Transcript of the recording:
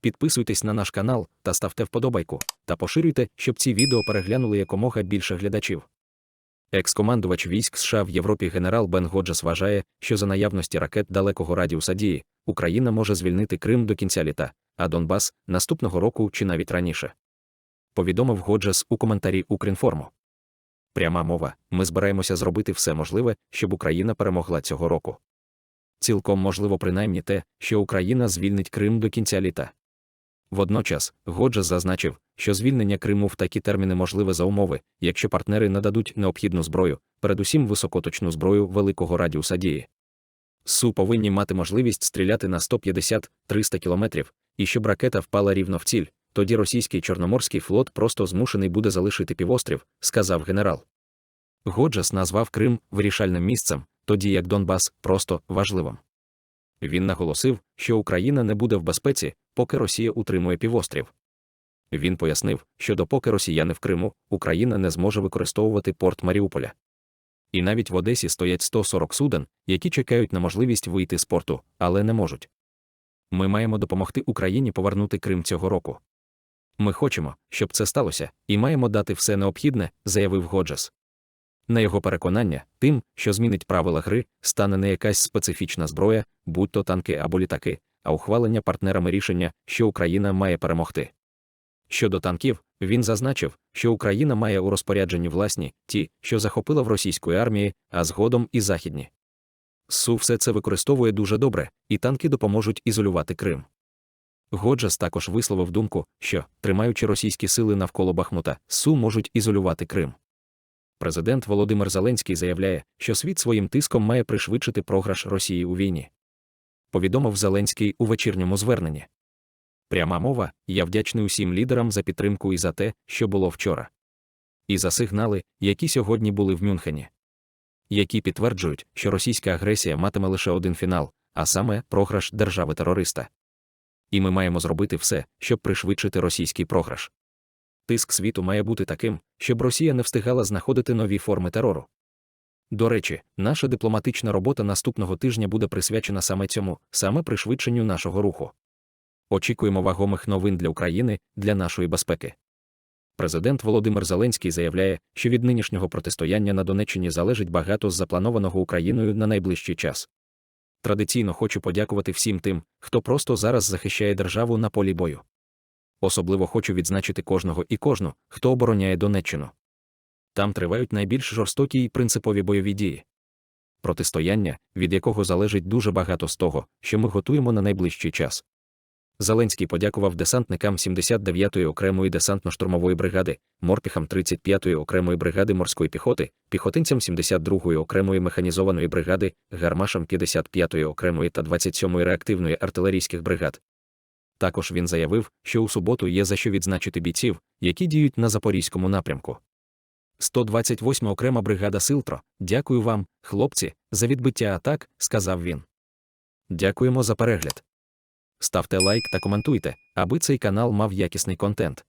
підписуйтесь на наш канал та ставте вподобайку, та поширюйте, щоб ці відео переглянули якомога більше глядачів. Екс-командувач військ США в Європі генерал Бен Годжес вважає, що за наявності ракет далекого радіуса дії Україна може звільнити Крим до кінця літа, а Донбас наступного року чи навіть раніше. Повідомив Годжес у коментарі Укрінформу. Пряма мова, ми збираємося зробити все можливе, щоб Україна перемогла цього року. Цілком можливо принаймні те, що Україна звільнить Крим до кінця літа. Водночас, Годжес зазначив, що звільнення Криму в такі терміни можливе за умови, якщо партнери нададуть необхідну зброю, передусім високоточну зброю великого радіуса дії. СУ повинні мати можливість стріляти на 150-300 кілометрів, і щоб ракета впала рівно в ціль, тоді російський Чорноморський флот просто змушений буде залишити півострів, сказав генерал. Годжес назвав Крим вирішальним місцем, тоді як Донбас просто важливим. Він наголосив, що Україна не буде в безпеці, поки Росія утримує півострів. Він пояснив, що допоки росіяни в Криму, Україна не зможе використовувати порт Маріуполя. І навіть в Одесі стоять 140 суден, які чекають на можливість вийти з порту, але не можуть. Ми маємо допомогти Україні повернути Крим цього року. Ми хочемо, щоб це сталося, і маємо дати все необхідне, заявив Годжес. На його переконання, тим, що змінить правила гри, стане не якась специфічна зброя, будь то танки або літаки, а ухвалення партнерами рішення, що Україна має перемогти. Щодо танків, він зазначив, що Україна має у розпорядженні власні, ті, що захопила в російської армії, а згодом і західні. СУ все це використовує дуже добре, і танки допоможуть ізолювати Крим. Годжес також висловив думку, що, тримаючи російські сили навколо Бахмута, СУ можуть ізолювати Крим. Президент Володимир Зеленський заявляє, що світ своїм тиском має пришвидшити програш Росії у війні. Повідомив Зеленський у вечірньому зверненні. Пряма мова, я вдячний усім лідерам за підтримку і за те, що було вчора. І за сигнали, які сьогодні були в Мюнхені. Які підтверджують, що російська агресія матиме лише один фінал, а саме програш держави-терориста. І ми маємо зробити все, щоб пришвидшити російський програш. Тиск світу має бути таким, щоб Росія не встигала знаходити нові форми терору. До речі, наша дипломатична робота наступного тижня буде присвячена саме цьому, саме пришвидшенню нашого руху. Очікуємо вагомих новин для України, для нашої безпеки. Президент Володимир Зеленський заявляє, що від нинішнього протистояння на Донеччині залежить багато з запланованого Україною на найближчий час. Традиційно хочу подякувати всім тим, хто просто зараз захищає державу на полі бою. Особливо хочу відзначити кожного і кожну, хто обороняє Донеччину. Там тривають найбільш жорстокі і принципові бойові дії. Протистояння, від якого залежить дуже багато з того, що ми готуємо на найближчий час. Зеленський подякував десантникам 79-ї окремої десантно-штурмової бригади, морпіхам 35-ї окремої бригади морської піхоти, піхотинцям 72-ї окремої механізованої бригади, гармашам 55-ї окремої та 27-ї реактивної артилерійських бригад. Також він заявив, що у суботу є за що відзначити бійців, які діють на запорізькому напрямку. 128 окрема бригада Силтро. Дякую вам, хлопці, за відбиття атак, сказав він. Дякуємо за перегляд. Ставте лайк та коментуйте, аби цей канал мав якісний контент.